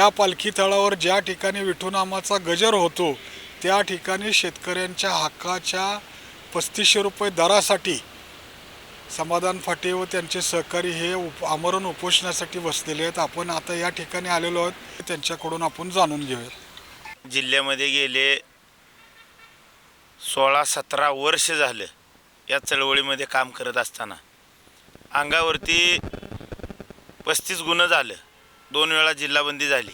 या पालखी तळावर ज्या ठिकाणी विठूनामाचा गजर होतो त्या ठिकाणी शेतकऱ्यांच्या हक्काच्या पस्तीसशे रुपये दरासाठी समाधान फाटे व त्यांचे सहकारी हे उप आमरण उपोषणासाठी बसलेले आहेत. आपण आता या ठिकाणी आलेलो आहोत. त्यांच्याकडून आपण जाणून घेऊयात जिल्ह्यामध्ये गेले सोळा सतरा वर्ष झालं या चळवळीमध्ये काम करत असताना. अंगावरती पस्तीस गुन्हे झालं. दोन वेळा जिल्हाबंदी झाली.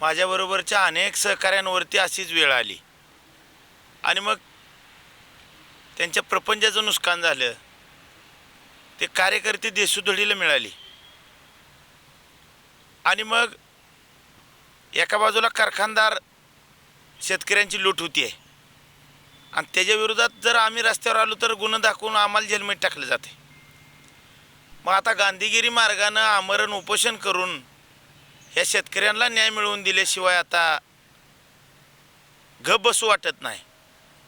माझ्याबरोबरच्या अनेक सहकाऱ्यांवरती अशीच वेळ आली. आणि मग त्यांच्या प्रपंचाचं नुकसान झालं. ते कार्यकर्ते देशुधडीला मिळाली. आणि मग एका बाजूला कारखानदार शेतकऱ्यांची लूट होती आहे आणि त्याच्या विरोधात जर आम्ही रस्त्यावर आलो तर गुन्हा दाखवून आम्हाला जेलमध्ये टाकले जाते मग आता गांधीगिरी मार्गानं आमरण उपोषण करून ह्या शेतकऱ्यांना न्याय मिळवून दिल्याशिवाय आता गप बसू वाटत नाही.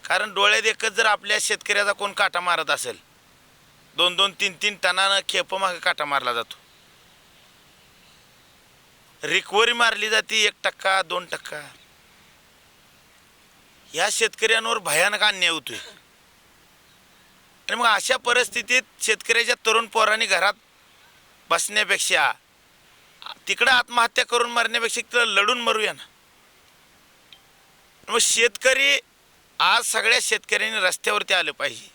कारण डोळ्यात एकच जर आपल्या शेतकऱ्याचा कोण काटा मारत असेल दोन दोन तीन तीन टनानं खेप मागे काटा मारला जातो. रिकवरी मारली जाते एक टक्का दोन टक्का. या शेतकऱ्यांवर भयानक अन्याय होतोय. आणि मग अशा परिस्थितीत शेतकऱ्याच्या तरुण पोरांनी घरात बसण्यापेक्षा तिकडं आत्महत्या करून मरण्यापेक्षा तिकडं लढून मरूया ना. मग शेतकरी आज सगळ्या शेतकऱ्यांनी रस्त्यावरती आलं पाहिजे.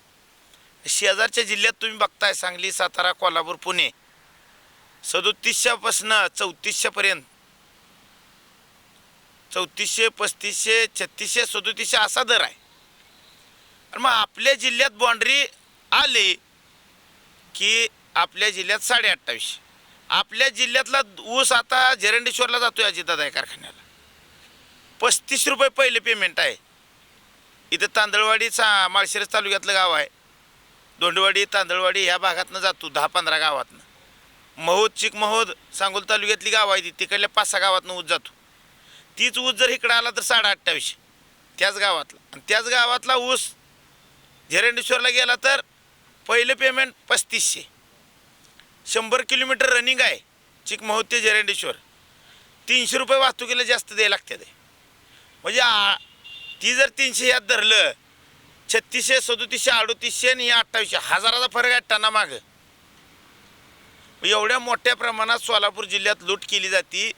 शेजारच्या जिल्ह्यात तुम्ही बघताय सांगली सातारा कोल्हापूर पुणे. सदोतीसशेपासनं चौतीसशेपर्यंत चौतीसशे पस्तीसशे छत्तीसशे सदोतीसशे असा दर आहे. आणि मग आपल्या जिल्ह्यात बाँड्री आली की आपल्या जिल्ह्यात साडे अठ्ठावीसशे आपल्या जिल्ह्यातला ऊस आता जरंडेश्वरला आहे अजितदादा कारखान्याला. पस्तीस रुपये पहिले पेमेंट आहे. इथं तांदळवाडीचा माळशिरस तालुक्यातलं गाव आहे. दोंडवाडी तांदळवाडी ह्या भागातनं जातो दहा पंधरा गावातनं. महोद चिकमहोद सांगोल तालुक्यातली गाव आहे ती तिकडल्या पाच सहा गावातनं ऊस जातो. तीच ऊस जर इकडं आला तर साडे अठ्ठावीसशे त्याच गावातला. आणि त्याच गावातला ऊस झेरेंडेश्वरला गेला तर पहिलं पेमेंट पस्तीसशे. शंभर किलोमीटर रनिंग आहे चिकमहोद ते झेरेंडेश्वर. तीनशे रुपये वाहतुकीला जास्त द्यायला लागते ते. म्हणजे आ- ती जर तीनशे यात धरलं छत्तीसशे सदोतीसशे अडोतीसशे आणि हे अठ्ठावीसशे हजाराचा फरक आहे टना मागं. एवढ्या मोठ्या प्रमाणात सोलापूर जिल्ह्यात लूट केली जाती.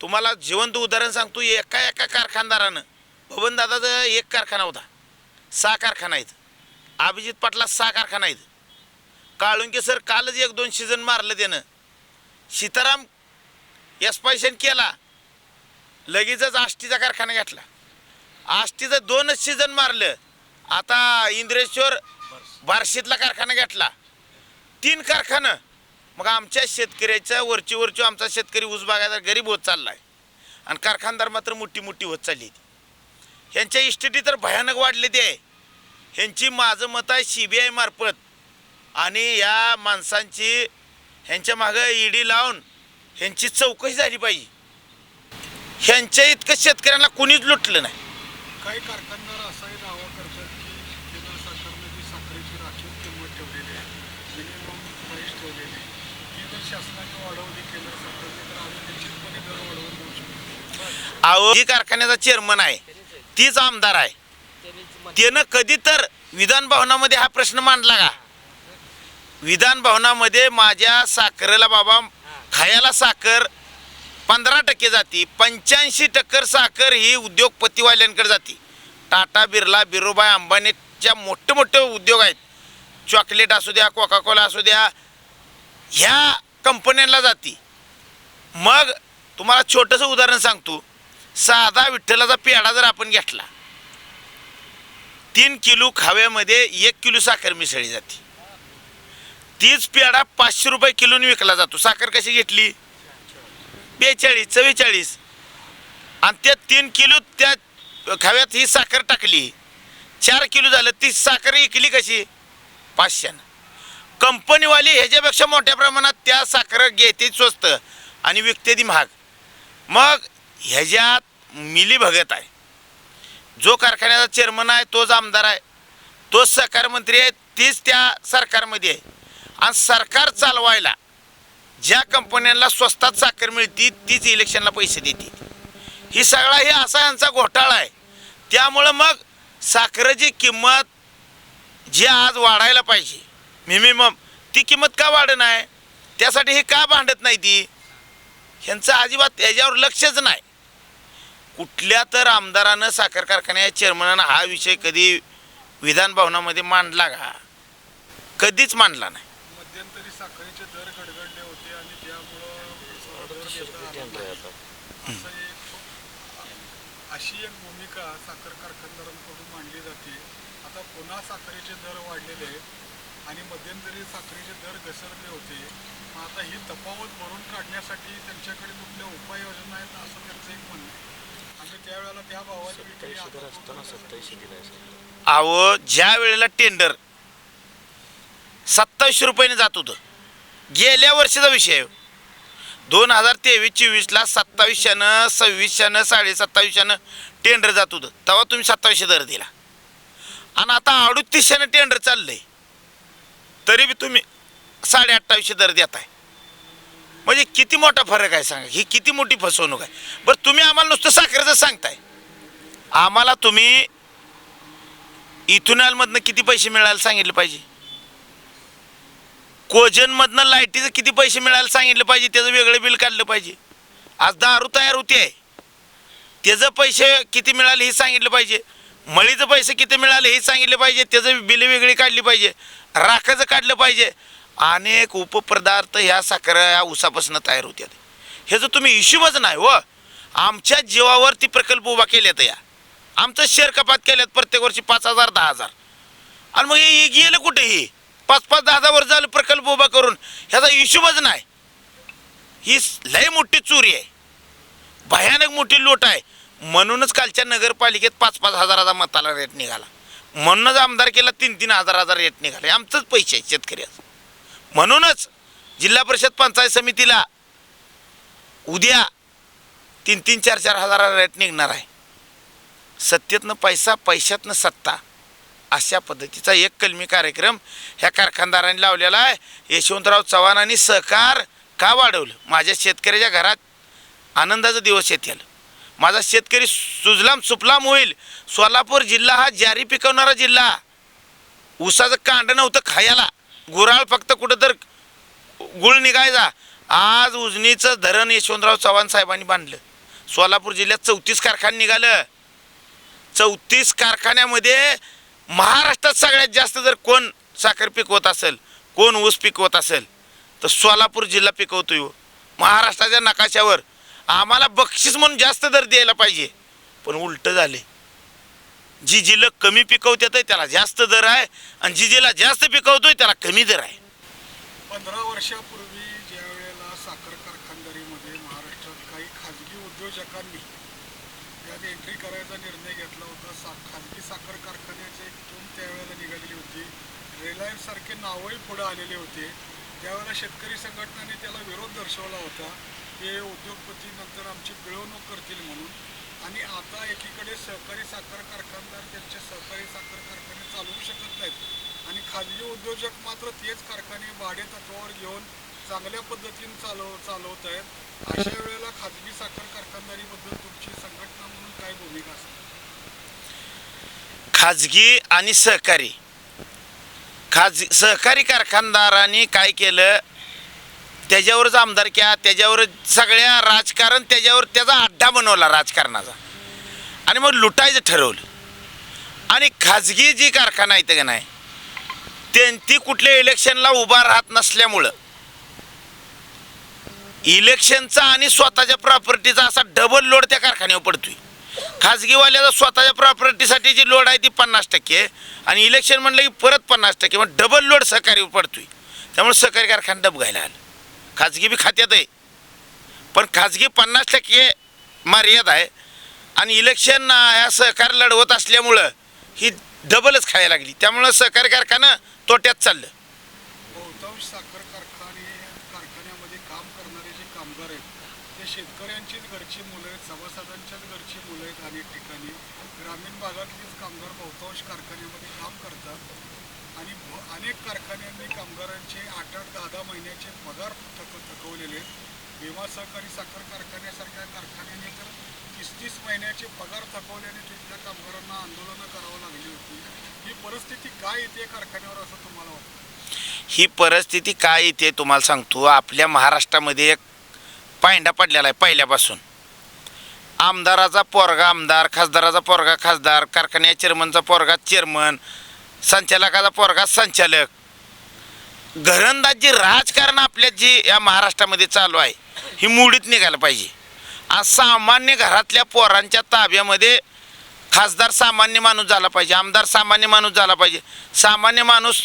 तुम्हाला जिवंत उदाहरण सांगतो एका एका कारखानदारानं बबन एक कारखाना होता. सहा कारखाना आहेत. अभिजित पाटला सहा कारखाना आहेत. काळुंके सर कालच एक दोन सीझन मारलं त्यानं. सीताराम एक्सपायशन केला. लगेचच आष्टीचा कारखाना घेतला. आष्टीचं दोनच सीझन मारलं. आता इंद्रेश्वर बार्शीतला कारखाना घेतला. तीन कारखानं. मग आमच्या शेतकऱ्याच्या वरची वरची आमचा शेतकरी ऊस बागायचा गरीब होत चालला आहे आणि कारखानदार मात्र मोठी मोठी होत चालली ह्यांच्या इस्टेटी तर भयानक वाढले ते. आहे ह्यांची माझं मत आहे सी बी आय मार्फत. आणि या माणसांची ह्यांच्या मागं ईडी लावून ह्यांची चौकशी झाली पाहिजे. ह्यांच्या इतकं शेतकऱ्यांना कुणीच लुटलं नाही. काही कारखानदार असाही दावा करतात की केंद्र सरकारने जी साखरेची राखीव किंमत ठेवलेली आहे मिनिमम प्राईस ठेवलेली आहे ती जर शासनाने वाढवली केंद्र सरकारने तर आम्ही निश्चितपणे दर वाढवून देऊ शकतो. अहो जी कारखान्याचा चेअरमन आहे. तीच आमदार आहे. त्यानं कधी तर विधान भवनामध्ये हा प्रश्न मांडला का? विधान भवनामध्ये माझ्या साखरेला बाबा खायला साखर पंधरा टक्के जाती पंच्याऐंशी टक्कर साखर ही उद्योगपतीवाल्यांकडे जाते. टाटा बिर्ला बिरोबाई अंबानीच्या मोठे मोठे उद्योग आहेत. चॉकलेट असू द्या कोकाकोला असू द्या ह्या कंपन्यांना जाती. मग तुम्हाला छोटंसं उदाहरण सांगतो. साधा विठ्ठलाचा पेढा जर आपण घेतला तीन किलो खाव्यामध्ये एक किलो साखर मिसळली जाते. तीच पेढा पाचशे रुपये किलोने विकला जातो. साखर कशी घेतली? बेचाळीस चव्वेचाळीस. आणि त्या तीन किलो त्या खाव्यात ही साखर टाकली चार किलो झालं ती साखर विकली कशी? पाचशेनं. कंपनीवाली ह्याच्यापेक्षा मोठ्या प्रमाणात त्या साखर घेते स्वस्त आणि विकते ती महाग. मग ह्याच्यात मिली भगत आहे. जो कारखान्याचा चेअरमन आहे तोच आमदार आहे. तोच सहकार मंत्री आहे तीच त्या सरकारमध्ये आहे. आणि सरकार चालवायला ज्या कंपन्यांना स्वस्तात साखर मिळते तीच इलेक्शनला पैसे देते. ही सगळा हे असा यांचा घोटाळा आहे. त्यामुळं मग साखरेची किंमत जी आज वाढायला पाहिजे मिनिमम ती किंमत का वाढ आहे त्यासाठी हे का भांडत नाही ती? ह्यांचं अजिबात याच्यावर लक्षच नाही. कुठल्या तर आमदारानं साखर कारखान्याच्या चेअरमनानं हा विषय कधी विधान भवनामध्ये मांडला का? कधीच मांडला नाही. मध्यंतरी साखरेचे दर गडगडले होते आणि त्यामुळं असं एक अशी एक भूमिका साखर कारखानदारांकडून मांडली जाते. आता पुन्हा साखरेचे दर वाढलेले आहेत आणि मध्यंतरी साखरेचे दर घसरले होते. मग आता ही तफावत भरून काढण्यासाठी त्यांच्याकडे कुठल्या उपाययोजना आहेत असं त्यांचं एक म्हणणं आहे. अहो ज्या वेळेला टेंडर सत्तावीसशे रुपयाने जात होतं गेल्या वर्षीचा विषय आहे. दोन हजार तेवीस चोवीसला सत्तावीसशेनं सव्वीसशेनं साडे सत्तावीसशेनं टेंडर जात होतं. तेव्हा तुम्ही सत्तावीसशे दर दिला. आणि आता अडुतीसशेनं टेंडर चाललंय. तरी बी तुम्ही साडे अठ्ठावीसशे दर देताय. म्हणजे किती मोठा फरक आहे सांगा. ही किती मोठी फसवणूक आहे? बरं तुम्ही आम्हाला नुसतं साखरेचं सांगताय. आम्हाला तुम्ही इथुनॉलमधनं किती पैसे मिळायला सांगितलं पाहिजे? कोजनमधनं लाईटीचं किती पैसे मिळायला सांगितलं पाहिजे? त्याचं वेगळं बिल काढलं पाहिजे. आज दारू तयार होते. आहे त्याचं पैसे किती मिळाले हे सांगितलं पाहिजे. मळीचं पैसे किती मिळाले हे सांगितलं पाहिजे. त्याचं बिल वेगळी काढली पाहिजे. राखाचं काढलं पाहिजे. अनेक उपपदार्थ ह्या साखर ह्या उसापासून तयार होत्यात. ह्याचं तुम्ही हिशोबच नाही हो आमच्या जीवावर ती प्रकल्प उभा केल्यात या. आमचं शेअर कपात केल्यात प्रत्येक वर्षी पाच हजार दहा हजार. आणि मग हे गेलं कुठे ही? पाच पाच दहा हजार झालं प्रकल्प उभा करून. ह्याचा हिशोबच नाही. ही लय मोठी चोरी आहे. भयानक मोठी लोट आहे. म्हणूनच कालच्या नगरपालिकेत पाच पाच हजाराचा मताला रेट निघाला. म्हणूनच आमदार केला तीन तीन हजार हजार रेट निघाले आमचंच पैसे आहे शेतकऱ्याचं. म्हणूनच जिल्हा परिषद पंचायत समितीला उद्या तीन तीन चार चार हजारा रेट निघणार आहे. सत्तेतनं पैसा पैशातनं सत्ता अशा पद्धतीचा एक कलमी कार्यक्रम ह्या कारखानदारांनी लावलेला आहे. यशवंतराव चव्हाणांनी सहकार का वाढवलं? माझ्या शेतकऱ्याच्या घरात आनंदाचा दिवस येतील. माझा शेतकरी सुजलाम सुफलाम होईल. सोलापूर जिल्हा हा ज्यारी पिकवणारा जिल्हा. ऊसाचं कांड नव्हतं खायला. गुराळ फक्त कुठं तर गुळ निघायचा. आज उजनीचं धरण यशवंतराव चव्हाण साहेबांनी बांधलं. सोलापूर जिल्ह्यात चौतीस कारखाने निघालं. चौतीस कारखान्यामध्ये महाराष्ट्रात सगळ्यात जास्त जर कोण साखर पिकवत असेल कोण ऊस पिकवत असेल तर सोलापूर जिल्हा पिकवतो हो. महाराष्ट्राच्या नकाशावर आम्हाला बक्षीस म्हणून जास्त दर द्यायला पाहिजे. पण उलटं झाले जी जिलं कमी पिकवतात त्याला जास्त दर आहे आणि जी जिला जास्त पिकवतोय त्याला कमी दर आहे. पंधरा वर्षापूर्वी ज्या वेळेला साखर कारखानदारीमध्ये महाराष्ट्रात काही खाजगी उद्योजकांनी यात एंट्री करायचा निर्णय घेतला होता. सा खाजगी साखर कारखान्याचे एक दोन त्यावेळेला निघालेली होती. रिलायन्स सारखे नावही पुढे आलेले होते. त्यावेळेला शेतकरी संघटनांनी त्याला विरोध दर्शवला होता हे उद्योगपती नंतर आमची पिळवणूक आणि आता एकीकडे सहकारी साखर कारखानदार त्यांचे सहकारी साखर कारखाने चालवू शकत नाहीत. आणि खाजगी उद्योजक मात्र तेच कारखाने भाडे तत्वावर घेऊन चांगल्या पद्धतीने चालव चालवत आहेत. अशा वेळेला खाजगी साखर कारखानदारीबद्दल तुमची संघटना म्हणून काय भूमिका असते? खाजगी आणि सहकारी. खाज सहकारी कारखानदारांनी काय केलं? त्याच्यावरच आमदारक्या त्याच्यावर सगळ्या राजकारण त्याच्यावर त्याचा अड्डा बनवला राजकारणाचा. आणि मग लुटायचं ठरवलं. आणि खाजगी जी कारखाना आहे का नाही त्यांची कुठल्या इलेक्शनला उभा राहत नसल्यामुळं इलेक्शनचा आणि स्वतःच्या प्रॉपर्टीचा असा डबल लोड त्या कारखान्यावर पडतोय. खाजगीवाल्याचा स्वतःच्या प्रॉपर्टीसाठी जी लोड आहे ती पन्नास टक्के आणि इलेक्शन म्हणलं की परत पन्नास टक्के मग डबल लोड सहकारी पडतोय. त्यामुळे सहकारी कारखाना डब घ्यायला आलं. खाजगी बी खात्यात आहे. पण खाजगी पन्नास टक्के मर्यादा आहे. आणि इलेक्शन ह्या सहकार लढवत असल्यामुळं ही डबलच खायला लागली. त्यामुळं सहकारी कारखाना तोट्यात चाललं. बहुतांश साखर कारखाने कारखान्यामध्ये काम करणारे जे कामगार आहेत ते शेतकऱ्यांचीच घरची मुलं आहेत सभासदांच्याच घरची मुलं आहेत अनेक ठिकाणी. ग्रामीण भागातलीच कामगार बहुतांश कारखान्यामध्ये काम करतात. आणि ब- अनेक कारखान्यांनी कामगारांचे आठ आठ दहा दहा महिन्याचे पगार थक थकवलेले आहेत. भीमा सहकारी साखर कारखान्यासारख्या कारखान्याने तर तीस तीस महिन्याचे पगार थकवल्याने तिथल्या कामगारांना आंदोलनं करावं लागली होती. ही परिस्थिती काय येते कारखान्यावर असं तुम्हाला वाटतं? ही परिस्थिती काय येते तुम्हाला सांगतो. आपल्या महाराष्ट्रामध्ये एक पायंडा पडलेला आहे पहिल्यापासून. आमदाराचा पोरगा आमदार खासदाराचा पोरगा खासदार कारखान्या चेअरमनचा पोरगा चेअरमन संचालकाचा पोरगा संचालक. घरंदाज जे राजकारण आपल्या जी या महाराष्ट्रामध्ये चालू आहे ही मुडीत निघायला पाहिजे. आज सामान्य घरातल्या पोरांच्या ताब्यामध्ये खासदार सामान्य माणूस झाला पाहिजे आमदार सामान्य माणूस झाला पाहिजे सामान्य माणूस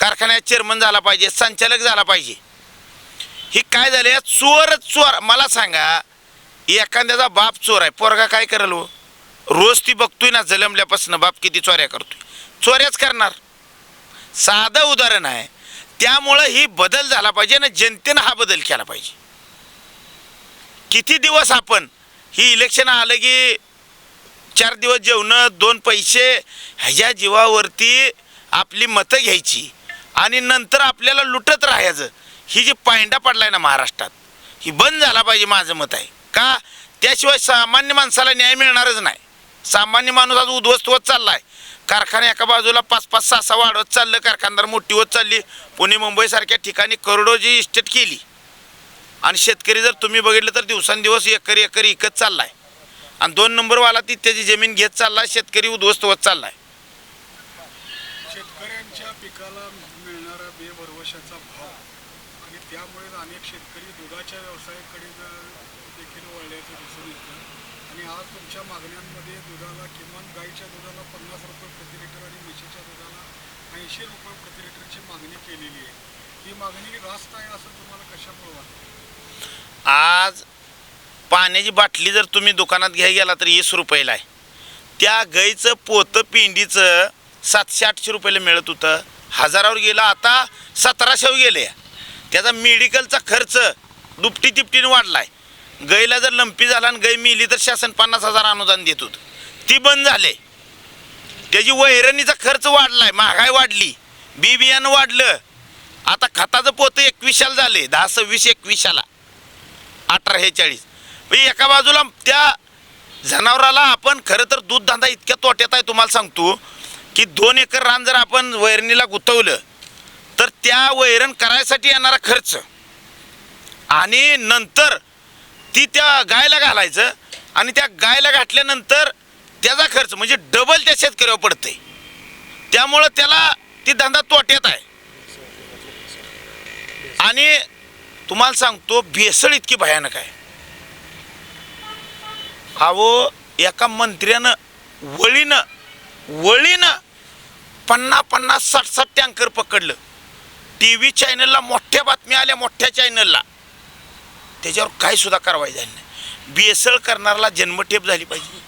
कारखान्यात चेअरमन झाला पाहिजे संचालक झाला पाहिजे. ही काय झाले? चोरच चोर. मला सांगा एखाद्याचा बाप चोर आहे पोरगा काय करेल हो? रोज ती बघतोय ना जलमल्यापासून बाप किती चोऱ्या करतोय. चोऱ्याच करणार. साधं उदाहरण आहे त्यामुळं ही बदल झाला पाहिजे ना जनतेनं हा बदल केला पाहिजे. किती दिवस आपण ही इलेक्शन आलं की चार दिवस जेवणं दोन पैसे ह्याच्या जीवावरती आपली मतं घ्यायची आणि नंतर आपल्याला लुटत राहायचं. ही जी पायंडा पडलाय ना महाराष्ट्रात ही बंद झाला पाहिजे माझं मत आहे. का? त्याशिवाय सामान्य माणसाला न्याय मिळणारच नाही. सामान्य माणूस आज उद्ध्वस्त होत चाललाय. कारखाना एका बाजूला पाच पाच सहा सहा वाढवत चाललं कारखानदार मोठी होत चालली. पुणे मुंबईसारख्या ठिकाणी करोडोची इस्टेट केली. आणि शेतकरी जर तुम्ही बघितलं तर दिवसांदिवस एकरी एकरी इकत चाललाय. आणि दोन नंबरवाला ती त्याची जमीन घेत चाललाय शेतकरी उद्ध्वस्त होत चाललाय. शेतकऱ्यांच्या पिकाला मिळणारा बेभरवशाचा भाव आणि त्यामुळे अनेक शेतकरी दुधाच्या व्यवसायाकडे देखील वळल्याचं दिसून येतं. आणि आज तुमच्या मागण्यांमध्ये दुधाला किमान गाईच्या दुधाला पन्नास रुपये प्रति लिटर आणि म्हशीच्या दुधाला ऐंशी रुपये प्रति लिटरची मागणी केलेली आहे. ही मागणी रास्त आहे असं तुम्हाला कशामुळे वाटतं? आज पाण्याची बाटली जर तुम्ही दुकानात घ्याय गेला तर वीस रुपयाला आहे. त्या गाईचं पोतं पिंडीचं सातशे आठशे रुपयाला मिळत होतं. हजारावर गेलं आता सतराशेवर गेले. त्याचा मेडिकलचा खर्च दुपटी तिपटीने वाढला आहे गाईला जर लंपी झाला आणि गाय मिली तर शासन पन्नास हजार अनुदान देत होतं. ती बंद झाले. त्याची वैरणीचा खर्च वाढलाय महागाई वाढली. बी बियाणं वाढलं. आता खताचं पोतं एकवीसशाला झाले दहा सव्वीस एकवीसशाला. अठरा हे चाळीस. म्हणजे एका बाजूला त्या जनावराला आपण खरं तर दूध धंदा इतक्या तोट्यात आहे तुम्हाला सांगतो की दोन एकर रान जर आपण वैरणीला गुंतवलं तर त्या वैरण करायसाठी येणारा खर्च. आणि नंतर ती त्या गायला घालायचं आणि त्या गायला घातल्यानंतर त्याचा खर्च म्हणजे डबल त्या शेतकऱ्यावर पडते त्यामुळं त्याला ती धंदा तोट्यात आहे. आणि तुम्हाला सांगतो भेसळ इतकी भयानक आहे. अहो एका मंत्र्यानं वळीनं वळीनं पन्नास पन्नास साठ साठ टँकर पकडलं. टी व्ही चॅनलला मोठ्या बातम्या आल्या मोठ्या चॅनलला त्याच्यावर काही सुद्धा कारवाई झाली नाही. बेसळ करणाऱ्याला जन्मठेप झाली पाहिजे.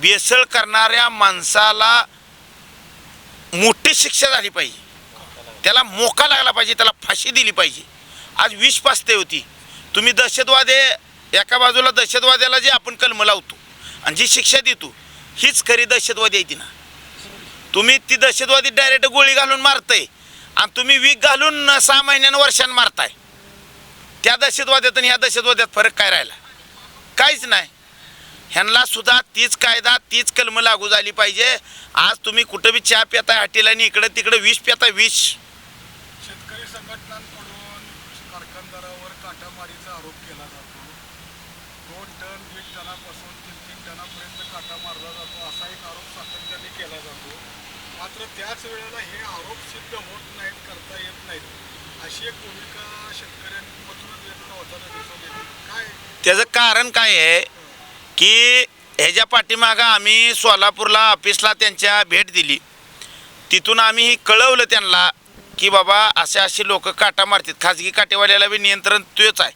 बेसळ करणाऱ्या माणसाला मोठी शिक्षा झाली पाहिजे. त्याला मोका लागला पाहिजे त्याला फाशी दिली पाहिजे. आज विष पाचते होती. तुम्ही दहशतवादे एका बाजूला दहशतवाद्याला जे आपण कलम लावतो आणि जी शिक्षा देतो हीच खरी दहशतवादी आहे ती ना. तुम्ही ती दहशतवादी डायरेक्ट गोळी घालून मारताय आणि तुम्ही वीक घालून सहा महिन्यानं वर्षानं मारताय. त्या दहशतवाद्यात आणि ह्या दहशतवाद्यात फरक काय राहिला? काहीच नाही. ह्यांना सुद्धा तीच कायदा तीच कलम लागू झाली पाहिजे. आज तुम्ही कुठं बी चहा पिताय हॉटेल आणि इकडं तिकडं विष पिताय विष. शेतकरी काटामारीचा आरोप केला जातो. दोन टन दीड टनापासून तीन तीन टनापर्यंत काटा मारला जातो असा एक आरोप सातत्याने केला जातो. मात्र त्याच वेळेला हे आरोप सिद्ध होत नाहीत करता येत नाहीत अशी एक भूमिका शेतकऱ्यांमधूनच व्यक्त होताना दिसून येते. काय? त्याचं कारण काय आहे की ह्याच्या पाठीमागं आम्ही सोलापूरला ऑफिसला त्यांच्या भेट दिली. तिथून आम्ही कळवलं त्यांना की बाबा असे असे लोक काटा मारतात. खाजगी काटेवाल्याला बी नियंत्रण तोच आहे.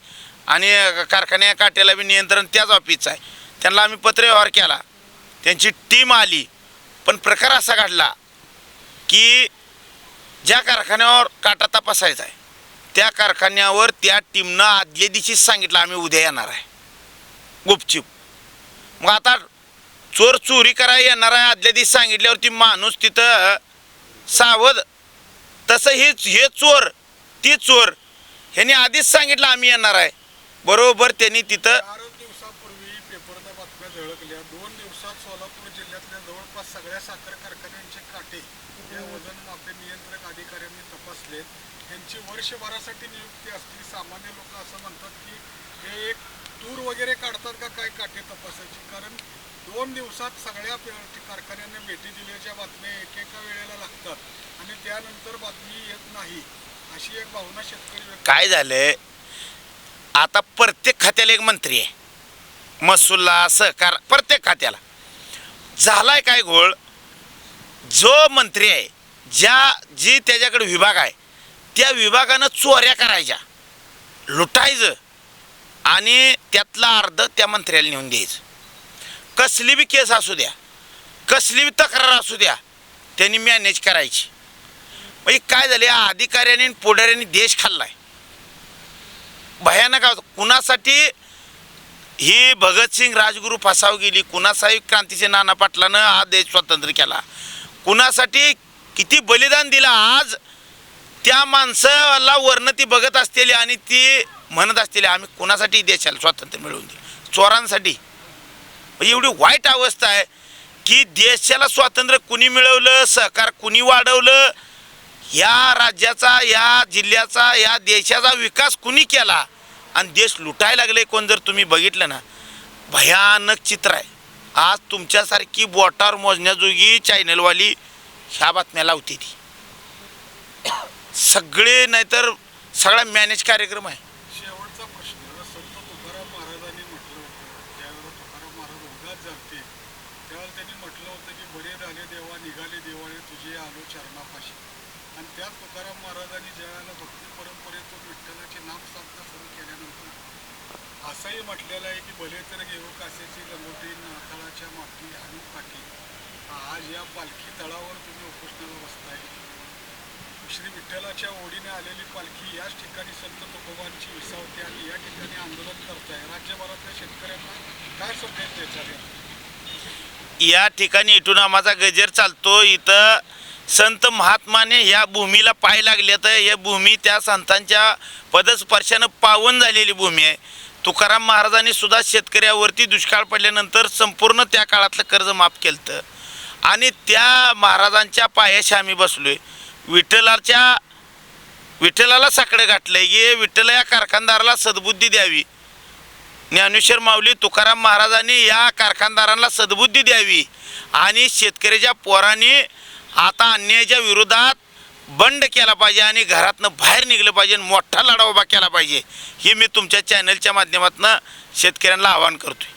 आणि कारखान्या काट्याला बी नियंत्रण त्याच ऑफिसचं आहे. त्यांना आम्ही पत्रव्यवहार केला. त्यांची टीम आली. पण प्रकार असा घडला की ज्या कारखान्यावर काटा तपासायचा आहे त्या कारखान्यावर त्या टीमनं आदल्या दिवशीच सांगितलं आम्ही उद्या येणार आहे. गुपचूप. मग आता चोर चोरी करायला येणार आहे आदल्या दिवशी सांगितल्यावरती माणूस तिथं सावध तसं हेच हे चोर ती चोर ह्याने आधीच सांगितलं आम्ही येणार आहे. बरोबर त्यांनी तिथं चार दिवसापूर्वी पेपरला बातम्या झळकल्या. दोन दिवसात सोलापूर जिल्ह्यातल्या जवळपास सगळ्या साखर कारखान्यांचे काटे या वजन मापे नियंत्रक अधिकाऱ्यांनी तपासले. यांची वर्षभरासाठी नियुक्ती असते सामान्य लोक असं म्हणतात की हे एक टूर वगैरे काढतात का काय काटे तपासायची? कारण दोन दिवसात सगळ्या कारखान्यांना भेटी दिल्याच्या बातम्या एकेका वेळेला लागतात आणि त्यानंतर बातमी येत नाही अशी एक भावना शेतकरी काय झालंय? आता प्रत्येक खात्याला एक मंत्री आहे. महसूलला सहकार प्रत्येक खात्याला. झालाय काय घोळ? जो मंत्री आहे ज्या जी त्याच्याकडे विभाग आहे त्या विभागानं चोऱ्या करायच्या. लुटायचं आणि त्यातला अर्ध त्या मंत्र्याला नेऊन द्यायचं. कसली बी केस असू द्या कसली बी तक्रार असू द्या त्यांनी मॅनेज करायची. म्हणजे काय झाले या अधिकाऱ्याने आणि पुढाऱ्यांनी देश खाल्लाय. भयानक कुणासाठी? ही भगतसिंग राजगुरू फसाव गेली कुणासाठी क्रांतीचे नाना पाटलानं हा देश स्वातंत्र्य केला. कुणासाठी किती बलिदान दिलं आज? त्या माणसाला वर्ण ती बघत असलेली आणि ती म्हणत असलेली आम्ही कुणासाठी देशाला स्वातंत्र्य मिळवून दिलं? चोरांसाठी. म्हणजे एवढी वाईट अवस्था आहे की देशाला स्वातंत्र्य कुणी मिळवलं सहकार कुणी वाढवलं या राज्याचा या जिल्ह्याचा या देशाचा विकास कुणी केला? आणि देश लुटायला लागले कोण जर तुम्ही बघितलं ना? भयानक चित्र आहे. आज तुमच्यासारखी बोटावर मोजण्याजोगी चॅनलवाली ह्या बातम्या लावते ती. सगळे नाहीतर सगळा मॅनेज कार्यक्रम आहे शेवटचा प्रश्न संत तुकाराम महाराजांनी म्हटलं होतं ज्यावेळेला तुकाराम महाराज उगाच जाते त्यावेळेला त्यांनी म्हटलं होतं की बरे झाले देवा निघाले देवाळे तुझे आलो चरणापाशी. आणि त्या तुकाराम महाराजांनी ज्यावेळेला भक्ती परंपरेतून विठ्ठलाचे नाम साधना सुरू केल्यानंतर असंही म्हटलेलं आहे की भले तर घेऊ कासेची लंगोटी नाथळाच्या माती आणि पाठी आज या पालखी तळावर तुम्ही उपोषणाला बसताय. श्री विठ्ठलाच्या ओढीने आलेली पालखी याच ठिकाणी संत तुकोबांची विसावते आणि या ठिकाणी आंदोलन करताय. राज्यभरातल्या शेतकऱ्यांना काय संदेश द्यायचा या ठिकाणी इथून आम्हाला गजर चालतो. इथं संत महात्माने या भूमीला पाय लागले तर या भूमी त्या संतांच्या पदस्पर्शानं पावन झालेली भूमी आहे. तुकाराम महाराजांनी सुद्धा शेतकऱ्यावरती दुष्काळ पडल्यानंतर संपूर्ण त्या काळातलं कर्ज माफ केलं आणि त्या महाराजांच्या पायाशी आम्ही बसलोय. विठ्ठलाच्या विठ्ठलाला साकडं गाठलंय. की विठ्ठल या कारखानदाराला सद्बुद्धी द्यावी. ज्ञानेश्वर माऊली तुकाराम महाराजांनी या कारखानदारांना सद्बुद्धी द्यावी. आणि शेतकऱ्याच्या पोरांनी आता अन्यायाच्या विरोधात बंड केला पाहिजे आणि घरातनं बाहेर निघलं पाहिजे आणि मोठा लढा उभा केला पाहिजे हे मी तुमच्या चॅनलच्या माध्यमातून शेतकऱ्यांना आवाहन करतोय.